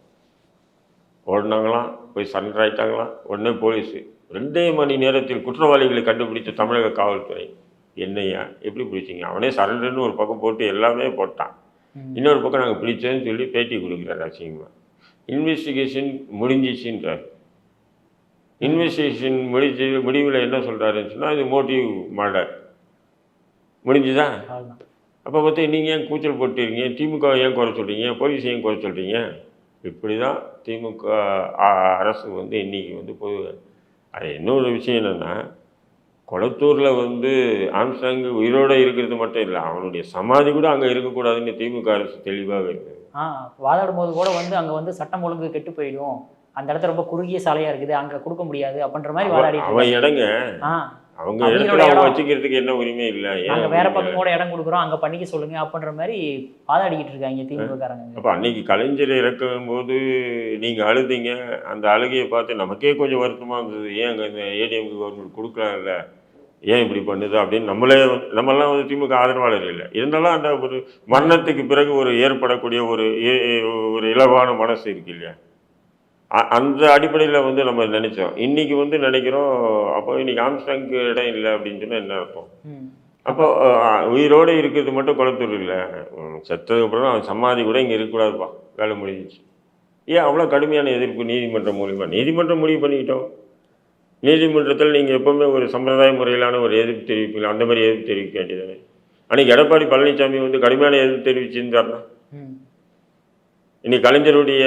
ஓடினாங்களாம் போய் சரண்டர் ஆயிட்டாங்களாம் உடனே போலீஸு. ரெண்டே மணி நேரத்தில் குற்றவாளிகளை கண்டுபிடித்த தமிழக காவல்துறை. என்னையா எப்படி பிடிச்சிங்க? அவனே சரண்டர்னு ஒரு பக்கம் போட்டு எல்லாமே போட்டான். இன்னொரு பக்கம் நாங்கள் பிடிச்சேன்னு சொல்லி பேட்டி கொடுக்குறாரு அசிங்கமாக இன்வெஸ்டிகேஷன் முடிஞ்சிச்சுன்றார். இன்வெஸ்டிகேஷன் முடிஞ்சு முடிவில் என்ன சொல்கிறாருன்னு சொன்னால் இது மோட்டிவ் மர்டர் முடிஞ்சுதா. அப்போ பார்த்து நீங்கள் ஏன் கூச்சல் போட்டுருக்கீங்க திமுக ஏன் குறை சொல்கிறீங்க போலீஸ் ஏன் குறை சொல்கிறீங்க இப்படி தான் திமுக அரசு வந்து இன்னைக்கு வந்து பொது அது இன்னொரு விஷயம் என்னென்னா கொளத்தூரில் வந்து ஆம்ஸ்டாங் உயிரோடு இருக்கிறது மட்டும் இல்லை அவனுடைய சமாதி கூட அங்கே இருக்கக்கூடாதுன்னு திமுக அரசு தெளிவாக இருக்குது ஆ வாதாடும் போது கூட வந்து அங்க வந்து சட்டம் ஒழுங்கு கெட்டு போயிடும். அந்த இடத்துல ரொம்ப குறுகிய சாலையா இருக்குது அங்க கொடுக்க முடியாது அப்படின்ற மாதிரி வாதாடிட்டு அவன் இடங்க. அவங்க இடத்துல. வச்சுக்கிறதுக்கு என்ன உரிமை இல்லை? நாங்க ஏன் வேற பக்கம் கூட இடம் கொடுக்குறோம் அங்க பண்ணிக்க சொல்லுங்க அப்படின்ற மாதிரி வாதாடிக்கிட்டு இருக்காங்க திமுக காரங்க அப்போ அன்னைக்கு கலைஞரை இறக்கும்போது நீங்கள் அழுதீங்க. அந்த அழுகையை பார்த்து நமக்கே கொஞ்சம் வருத்தமாக இருந்தது. ஏன் அங்கே இந்த ஏடிஎம்க்கு கவர்மெண்ட் கொடுக்கலாம்ல ஏன் இப்படி பண்ணுது அப்படின்னு நம்மளே நம்மெல்லாம் வந்து திமுக ஆதரவாளர் இல்லை. இருந்தாலும் அந்த ஒரு மரணத்துக்கு பிறகு ஒரு ஏற்படக்கூடிய ஒரு ஒரு இலவான மனசு இருக்கு இல்லையா? அந்த அடிப்படையில் வந்து நம்ம நினைச்சோம். இன்னைக்கு வந்து நினைக்கிறோம் அப்போ இன்னைக்கு ஆம்ஸ்டாங்க்கு இடம் இல்லை அப்படின்னு சொன்னா என்ன அர்த்தம். அப்போ உயிரோடு இருக்கிறது மட்டும் குளத்தூர் இல்லை. செத்ததுக்கு அப்புறம் அவன் சமாதி கூட இங்கே இருக்கக்கூடாதுப்பா. வேலை முடிஞ்சிச்சு. ஏன் அவ்வளோ கடுமையான எதிர்ப்பு நீதிமன்றம் மூலிமா நீதிமன்றம் முடிவு பண்ணிக்கிட்டோம். நீதிமன்றத்தில் நீங்கள் எப்போவுமே ஒரு சம்பிரதாய முறையிலான ஒரு எதிர்ப்பு தெரிவிப்பீங்க அந்த மாதிரி எதிர்ப்பு தெரிவிக்க வேண்டியதானே. அன்னைக்கு எடப்பாடி பழனிசாமி வந்து கடுமையான எதிர்ப்பு தெரிவிச்சிருந்தாருன்னா. இன்னைக்கு கலைஞருடைய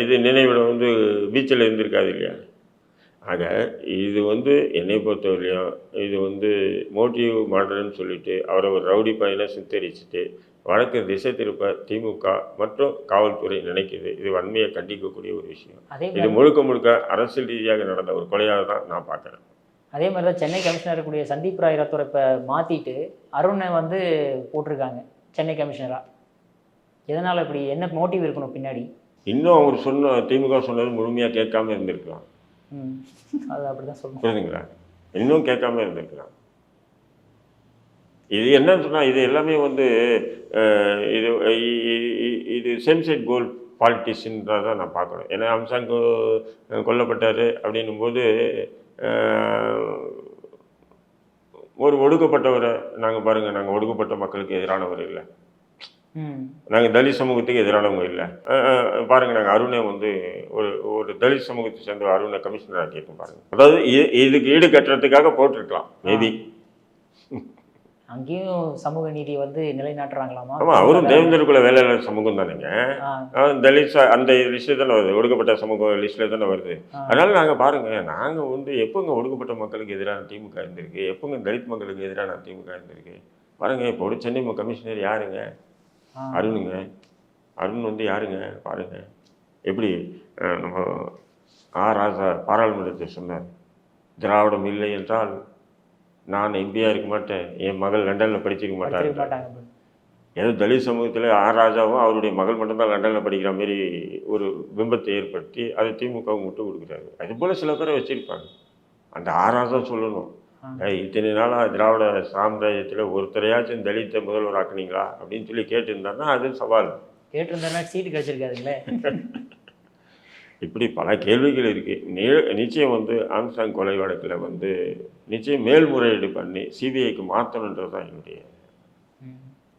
இது நினைவிடம் வந்து பீச்சில் இருந்திருக்காது இல்லையா? ஆக இது வந்து என்னை பொறுத்தவரையும் இது வந்து மோட்டிவ் மாடல்னு சொல்லிட்டு அவரை ஒரு ரவுடி பையனை சித்தரிச்சுட்டு வழக்கு திசை திருப்ப திமுக மற்றும் காவல்துறை நினைக்குது. இது வன்மையை கண்டிக்கக்கூடிய ஒரு விஷயம். இது முழுக்க முழுக்க அரசியல் ரீதியாக நடந்த ஒரு கொலையாக தான் நான் பார்க்குறேன். அதே மாதிரி தான் சென்னை கமிஷனர் இருக்கக்கூடிய சந்தீப் ராய் ரத்தோரை இப்போ மாற்றிட்டு அருணை வந்து போட்டிருக்காங்க சென்னை கமிஷனராக எதனால் இப்படி என்ன மோட்டிவ் இருக்கணும் பின்னாடி? இன்னும் அவர் சொன்ன திமுக சொன்னது முழுமையாக கேட்காம இருந்திருக்கலாம். அது அப்படி தான் சொல்லணும். புரியுதுங்களா இன்னும் கேட்காம இருந்திருக்கலாம். இது என்னன்னு சொன்னால் இது எல்லாமே வந்து இது இது சேம் சைட் கோல் பாலிட்டிஷியன்றதை நான் பார்க்கணும். ஏன்னா அம்சாங் கொல்லப்பட்டார் அப்படின்னும் போது ஒரு ஒடுக்கப்பட்டவரை நாங்கள் பாருங்கள் நாங்கள் ஒடுக்கப்பட்ட மக்களுக்கு எதிரானவர் இல்லை. நாங்கள் தலித் சமூகத்துக்கு எதிரானவங்க இல்லை. பாருங்க நாங்கள் அருணை வந்து ஒரு ஒரு தலித் சமூகத்தை சேர்ந்த அருணை கமிஷனர் ஆக்கியிருக்கோம் பாருங்க. அதாவது இதுக்கு ஈடு கட்டுறதுக்காக போட்டிருக்கலாம் மேபி. அங்கேயும் சமூக நீதியை வந்து நிலைநாட்டுறாங்களாமா? ஆமாம் அவரும் தேவேந்திரகுல வேலையாளர் சமூகம் தானேங்க. தலித் அந்த லிஸ்ட்டில் தானே வருது ஒடுக்கப்பட்ட சமூக லிஸ்ட்டில் தானே வருது. அதனால நாங்கள் பாருங்க நாங்கள் வந்து எப்போங்க ஒடுக்கப்பட்ட மக்களுக்கு எதிரான திமுக இருந்திருக்கு எப்போங்க தலித் மக்களுக்கு எதிரான திமுக இருந்திருக்கு? பாருங்க இப்போ ஒரு சென்னை கமிஷனர் யாருங்க. அருணுங்க. அருண் வந்து யாருங்க? பாருங்க. எப்படி நம்ம ஆ ராஜா பாராளுமன்றத்தை சொன்னார். திராவிடம் இல்லை என்றால் நான் எம்பியாக இருக்க மாட்டேன். என் மகள் லண்டனில் படிச்சிருக்க மாட்டாங்க ஏதோ தலித் சமூகத்தில் ஆர் ராஜாவும் அவருடைய மகள் மட்டும்தான் லண்டனில் படிக்கிற மாதிரி ஒரு பிம்பத்தை ஏற்படுத்தி அதை திமுகவுக்கு மட்டும் கொடுக்குறாரு. அது போல் சில பேரை வச்சிருப்பாங்க. அந்த ஆர் ராஜா சொல்லணும். இத்தனை நாளாக திராவிட சாம்ராஜ்யத்தில் ஒருத்தரையாச்சும் தலித்தை முதல்வர் ஆக்குனீங்களா? அப்படின்னு சொல்லி கேட்டிருந்தாருன்னா அது சவால். கேட்டிருந்தா சீட்டு கிடைச்சிருக்காதுங்களே. இப்படி பல கேள்விகள் இருக்குது நிச்சயம் வந்து ஆம்சாங் கொலை வழக்கில் வந்து நிச்சயம் மேல்முறையீடு பண்ணி சிபிஐக்கு மாற்றணுன்றது தான் என்னுடைய.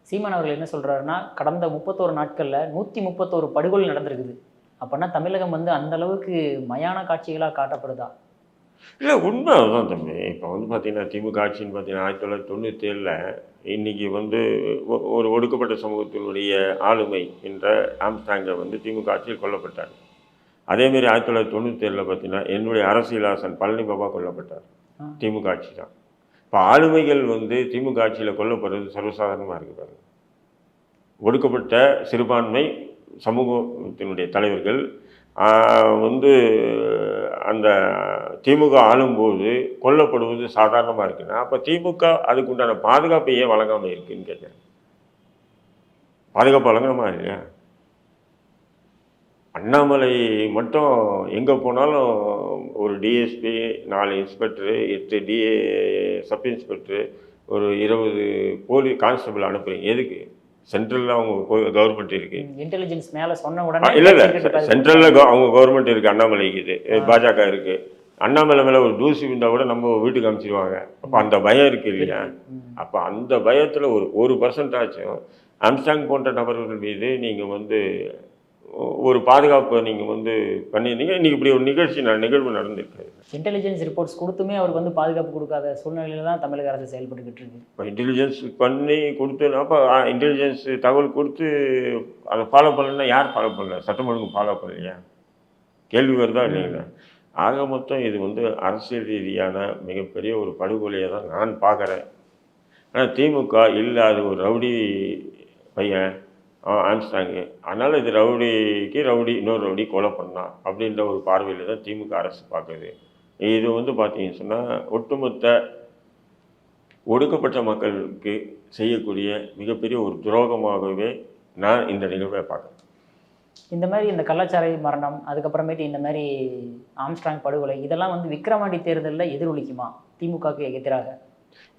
சீமான் அவர்கள் என்ன சொல்றாருன்னா கடந்த முப்பத்தோரு நாட்கள்ல நூத்தி முப்பத்தோரு படுகொலை நடந்திருக்குது. அப்பன்னா தமிழகம் வந்து அந்த அளவுக்கு மயான காட்சிகளா காட்டப்படுதா? இல்லை உண்மை அதுதான் தம்பி. இப்போ வந்து பார்த்தீங்கன்னா திமுக ஆட்சின்னு பார்த்தீங்கன்னா ஆயிரத்தி தொள்ளாயிரத்தி தொண்ணூற்றி ஏழில் இன்னைக்கு வந்து ஒரு ஒடுக்கப்பட்ட சமூகத்தினுடைய ஆளுமை என்ற ஆம்ஸ்டாங்கை வந்து திமுக ஆட்சியில் கொல்லப்பட்டார். அதேமாரி ஆயிரத்தி தொள்ளாயிரத்தி தொண்ணூற்றி ஏழில் பார்த்தீங்கன்னா என்னுடைய அரசியலாசன் பழனி பாபா கொல்லப்பட்டார். திமுக ஆட்சி தான் இப்போ ஆளுமைகள் வந்து திமுக ஆட்சியில் கொல்லப்படுறது சர்வசாதாரணமாக இருக்கு பாருங்க. ஒடுக்கப்பட்ட சிறுபான்மை சமூகத்தினுடைய தலைவர்கள் வந்து அந்த திமுக ஆளும்போது கொல்லப்படுவது சாதாரணமாக இருக்குன்னா அப்போ திமுக அதுக்கு உண்டான பாதுகாப்பை ஏன் வழங்காமல் இருக்குன்னு கேட்குறேன் பாதுகாப்பு வழங்கணுமா இல்லையா? அண்ணாமலை மட்டும் எங்கே போனாலும் ஒரு டிஎஸ்பி நாலு இன்ஸ்பெக்டரு எட்டு டிஏ சப் இன்ஸ்பெக்டரு ஒரு இருபது போலீஸ் கான்ஸ்டபிள் அனுப்புகிறீங்க எதுக்கு? சென்ட்ரலில் அவங்க கவர்மெண்ட் இருக்கு. இன்டெலிஜென்ஸ் மேல சொன்ன உடனே இல்ல இல்ல. சென்ட்ரல்ல அவங்க கவர்மெண்ட் இருக்கு அண்ணாமலைக்கு இது பாஜக இருக்கு. அண்ணாமலை மேல ஒரு தூசி விழுந்தா கூட நம்ம வீட்டுக்கு அனுப்பிச்சிடுவாங்க அப்ப அந்த பயம் இருக்கு இல்லையா. அப்ப அந்த பயத்துல ஒரு ஒரு பர்சன்ட் ஆச்சும் ஆம்ஸ்டாங் போன்ற நபர்கள் மீது நீங்க வந்து ஒரு பாதுகாப்பை நீங்க வந்து பண்ணியிருந்தீங்க. இன்னைக்கு இப்படி ஒரு நிகழ்ச்சி நிகழ்வு நடந்திருக்கு. இன்டெலிஜென்ஸ் ரிப்போர்ட்ஸ் கொடுத்துமே அவருக்கு வந்து பாதுகாப்பு கொடுக்காத சூழ்நிலையில தான் தமிழக அரசு செயல்பட்டுக்கிட்டு இருக்கு. இப்போ இன்டெலிஜென்ஸ் பண்ணி கொடுத்து அப்போ இன்டெலிஜென்ஸ் தகவல் கொடுத்து அதை ஃபாலோ பண்ணலன்னா யார் ஃபாலோ பண்ணல? சட்டம் ஒழுங்கு ஃபாலோ பண்ணலையா? கேள்வி வருதா இல்லைங்களா? ஆக மொத்தம் இது வந்து அரசியல் ரீதியான மிகப்பெரிய ஒரு படுகொலையை தான் நான் பார்க்குறேன். ஆனால் திமுக இல்லை அது ஒரு ரவுடி பையன் ஆம்ஸ்டாங்கு அதனால் இது ரவுடிக்கு ரவுடி இன்னொரு ரவுடி கொலை பண்ணான் அப்படின்ற ஒரு பார்வையில் தான் திமுக அரசு பார்க்குது. இது வந்து பார்த்தீங்கன்னு சொன்னால் ஒட்டுமொத்த ஒடுக்கப்பட்ட மக்களுக்கு செய்யக்கூடிய மிகப்பெரிய ஒரு துரோகமாகவே நான் இந்த நிகழ்வை பார்க்குறேன். இந்த மாதிரி இந்த கள்ளச்சாலை மரணம் அதுக்கப்புறமேட்டு இந்த மாதிரி ஆம்ஸ்ட்ராங் படுகொலை இதெல்லாம் வந்து விக்கிரவாண்டி தேர்தலில் எதிரொலிக்குமா? திமுகவுக்கு எதிராக.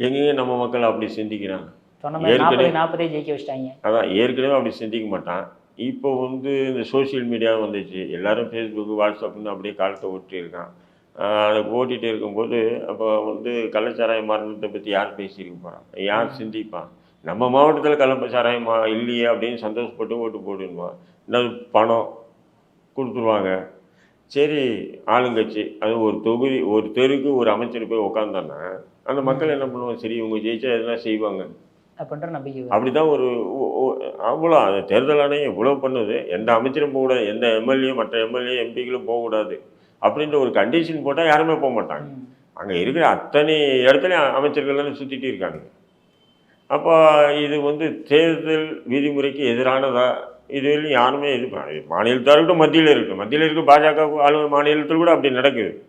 எங்கேயும் நம்ம மக்கள் அப்படி சிந்திக்கிறாங்க. சொன்ன மாதிரி நாற்பது நாற்பதே ஜெயிக்க வச்சிட்டாங்க. அதான் ஏற்கனவே அப்படி சிந்திக்க மாட்டான். இப்போ வந்து இந்த சோஷியல் மீடியா வந்துச்சு. எல்லாரும் ஃபேஸ்புக் வாட்ஸ்அப்னு அப்படியே காலத்தை ஓட்டி இருக்கான். ஆஹ் அதை ஓட்டிகிட்டு இருக்கும்போது அப்போ வந்து கள்ளச்சாராய மரணத்தை பற்றி யார் பேசியிருக்க போகிறான் யார் சிந்திப்பான் நம்ம மாவட்டத்தில் கள்ளச்சாராயம் இல்லையே அப்படின்னு சந்தோஷப்பட்டு ஓட்டு போடுவான் இந்த பணம் கொடுத்துருவாங்க. சரி ஆளுங்கட்சி அது ஒரு தொகுதி ஒரு தெருக்கு ஒரு அமைச்சர் போய் உக்காந்தான்னா அந்த மக்கள் என்ன பண்ணுவாங்க? சரி இவங்க ஜெயிச்சா எதனா செய்வாங்க. அப்படின்ற நம்பிக்கை. அப்படிதான் ஒரு அவ்வளோ அந்த தேர்தல் ஆணையம் இவ்வளோ பண்ணுது. எந்த அமைச்சரும் போகக்கூடாது எந்த எம்எல்ஏ மற்ற எம்எல்ஏ எம்பிகளும் போகக்கூடாது அப்படின்ற ஒரு கண்டிஷன் போட்டால் யாருமே போக மாட்டாங்க. அங்கே இருக்கிற அத்தனை இடத்துலையும் அமைச்சர்கள்லாம் சுற்றிட்டு இருக்காங்க. அப்போ இது வந்து தேர்தல் விதிமுறைக்கு எதிரானதா? இதுவரையும் யாருமே இது பண்ண- மாநிலத்தா இருக்கட்டும் மத்தியில் இருக்கட்டும். மத்தியில் இருக்க பாஜக ஆளு மாநிலத்தில் கூட அப்படி நடக்குது.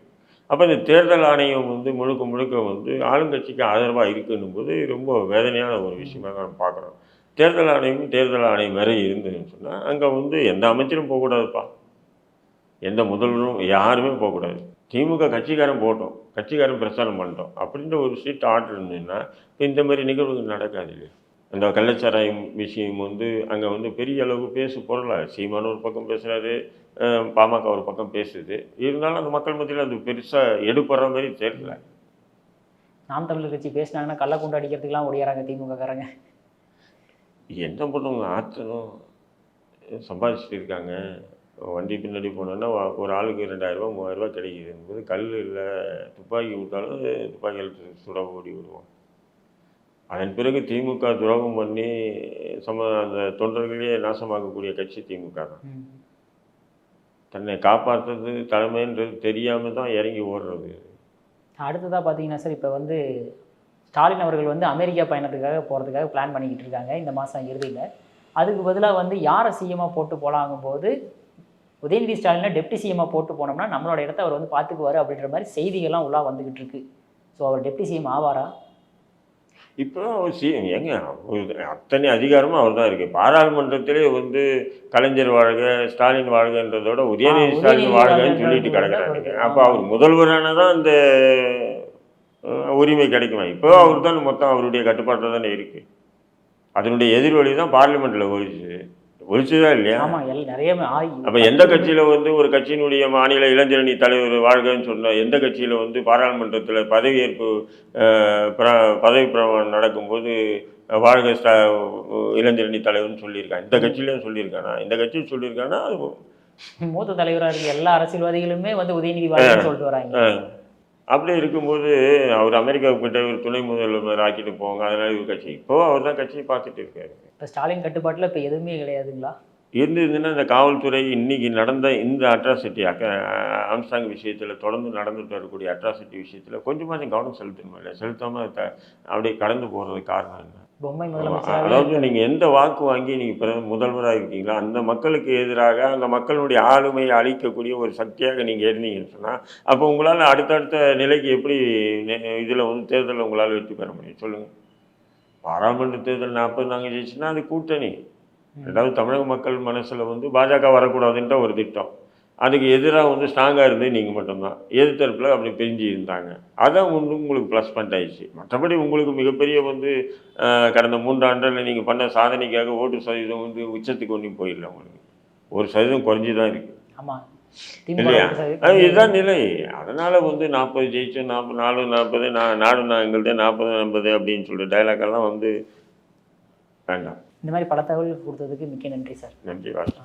அப்போ இந்த தேர்தல் ஆணையம் வந்து முழுக்க முழுக்க வந்து ஆளுங்கட்சிக்கு ஆதரவாக இருக்குன்னும் போது ரொம்ப வேதனையான ஒரு விஷயமாக நம்ம பார்க்குறோம். தேர்தல் ஆணையம் தேர்தல் ஆணையம் வேற இருந்ததுன்னு சொன்னால் அங்கே வந்து எந்த அமைச்சரும் போகக்கூடாதுப்பா எந்த முதல்வரும் யாருமே போகக்கூடாது திமுக கட்சிக்காரன் போட்டோம். கட்சிக்காரன் பிரச்சாரம் பண்ணிட்டோம். அப்படின்ற ஒரு சீட் ஆர்டர் இருந்ததுன்னா இப்போ இந்த மாதிரி நிகழ்வுகள் நடக்காது இல்லையா? அந்த கள்ளச்சாராயம் விஷயம் வந்து அங்கே வந்து பெரிய அளவு பேசு பொருளாக சீமான ஒரு பக்கம் பேசுகிறாரு பாமக ஒரு பக்கம் பேசுது. இருந்தாலும் அந்த மக்கள் மத்தியில் அது பெருசாக எடுப்படுற மாதிரி தெரியல. நாம் தமிழர் கட்சி பேசினாங்கன்னா கள்ளக்குண்டு அடிக்கிறதுக்குலாம் ஓடியாராங்க திமுக காரங்க என்ன பண்ணுவாங்க ஆற்றணும் சம்பாதிச்சுட்டு இருக்காங்க வண்டி பின்னாடி போனோன்னா ஒரு ஆளுக்கு ரெண்டாயிரரூபா மூவாயிரரூபா கிடைக்குது. என்பது கல் இல்லை. துப்பாக்கி விட்டாலும் துப்பாக்கியில் சு- சுட ஓடி விடுவோம். அதன் பிறகு திமுக துரோகம் பண்ணி சம அந்த தொண்டர்களையே நாசமாக்கக்கூடிய கட்சி திமுக தான். தன்னை காப்பாற்றுறது தலைமைன்றது தெரியாமல் தான் இறங்கி ஓடுறது. அடுத்ததாக பார்த்தீங்கன்னா சார் இப்போ வந்து ஸ்டாலின் அவர்கள் வந்து அமெரிக்கா பயணத்துக்காக போகிறதுக்காக பிளான் பண்ணிக்கிட்டு இருக்காங்க. இந்த மாதம் இறுதியில். அதுக்கு பதிலாக வந்து யாரை சிஎம்மாக போட்டு போலாங்கும் போது உதயநிதி ஸ்டாலினை டெப்டி சிஎம்மாக போட்டு போனோம்னா நம்மளோட இடத்த அவர் வந்து பார்த்துக்குவார் அப்படின்ற மாதிரி செய்திகள்லாம் உள்ளா வந்துக்கிட்டு இருக்கு. ஸோ அவர் டெப்டி சிஎம் ஆவாரா? இப்போ அவர் சி ஏங்க அவர் அத்தனை அதிகாரமும் அவர் தான் இருக்குது பாராளுமன்றத்திலே வந்து கலைஞர் வாழ்க ஸ்டாலின் வாழ்கன்றதோட உதயநிதி ஸ்டாலின் வாழ்கன்னு சொல்லிட்டு கிடக்குறாங்க. அப்போ அவர் முதல்வரான தான் அஹ், உரிமை கிடைக்குமா? இப்போ அவர் தான் மொத்தம் அவருடைய கட்டுப்பாட்டில் தானே இருக்குது அதனுடைய எதிர்வழி தான் பார்லிமெண்ட்டில் ஒழிச்சு ஒழிச்சுதான் இல்லையா? ஆமாம் எல் நிறைய ஆய் அப்போ எந்த கட்சியில் வந்து ஒரு கட்சியினுடைய மாநில இளைஞரணி தலைவர் வாழ்கன்னு சொன்ன எந்த கட்சியில் வந்து பாராளுமன்றத்தில் பதவியேற்பு பதவி பிரமாணம் நடக்கும்போது வாழ்க ஸ்டா இளைஞரணி தலைவர்னு சொல்லியிருக்கான் இந்த கட்சியிலையும் சொல்லியிருக்கானா? இந்த கட்சியும் சொல்லியிருக்கானா? அது மூத்த தலைவராக இருக்க எல்லா அரசியல்வாதிகளுமே வந்து உதயநிதி சொல்லிட்டு வராங்க. அப்படி இருக்கும்போது அவர் அமெரிக்காவுக்கு போயிட்டு ஒரு துணை முதல்வர் ஆக்கிட்டு போவாங்க. அதனால இவர் கட்சி. இப்போ அவர் தான் கட்சியை பார்த்துட்டு இருக்காரு. இப்போ ஸ்டாலின் கட்டுப்பாட்டில் இப்போ எதுவுமே கிடையாதுங்களா? இருந்ததுன்னா இந்த காவல்துறை இன்னைக்கு நடந்த இந்த அட்ராசிட்டி அக்க ஆம்ஸ்டாங் விஷயத்தில் தொடர்ந்து நடந்துட்டு வரக்கூடிய அட்ராசிட்டி விஷயத்தில் கொஞ்சமாச்சும் கவனம் செலுத்தணும் இல்லை செலுத்தாமல் த அப்படியே கடந்து போகிறதுக்கு காரணம் என்ன? பொம்மை அதாவது நீங்கள் எந்த வாக்கு வாங்கி நீங்கள் பிற முதல்வராக இருக்கீங்களோ அந்த மக்களுக்கு எதிராக அந்த மக்களுடைய ஆளுமையை அழிக்கக்கூடிய ஒரு சக்தியாக நீங்கள் இருந்தீங்கன்னு சொன்னால் அப்போ உங்களால் அடுத்தடுத்த நிலைக்கு எப்படி இதில் வந்து தேர்தலில் உங்களால் வெற்றி பெற முடியும்? சொல்லுங்கள் பாராளுமன்ற தேர்தல் நாற்பது நாங்கள் ஜெயிச்சுன்னா அது கூட்டணி. ரெண்டாவது தமிழக மக்கள் மனசில் வந்து பாஜக வரக்கூடாதுன்ற ஒரு திட்டம். அதுக்கு எதிராக வந்து ஸ்ட்ராங்காக இருந்து நீங்கள் மட்டும்தான். எதிர்த்தரப்பில் அப்படி பிரிஞ்சு இருந்தாங்க. அதான் வந்து உங்களுக்கு ப்ளஸ் பாயிண்ட் ஆயிடுச்சு. மற்றபடி உங்களுக்கு மிகப்பெரிய வந்து கடந்த மூன்று ஆண்டில் நீங்கள் பண்ண சாதனைக்காக ஓட்டு சதவீதம் வந்து உச்சத்துக்கு ஒன்றும் போயிடல உங்களுக்கு. ஒரு சதவீதம் குறைஞ்சி தான் இருக்குது ஆமாம் இல்லையா? இதுதான் நிலை. அதனால் வந்து நாற்பது ஜெயிச்சோம் நாற்பது நாலு நாற்பது நான் நான் எங்கள்கிட்ட நாற்பது ஐம்பது அப்படின்னு சொல்லிட்டு எல்லாம் வந்து வேண்டாம். இந்த மாதிரி பல தகவல்கள் கொடுத்ததுக்கு மிக்க நன்றி சார். நன்றி வாழ்த்து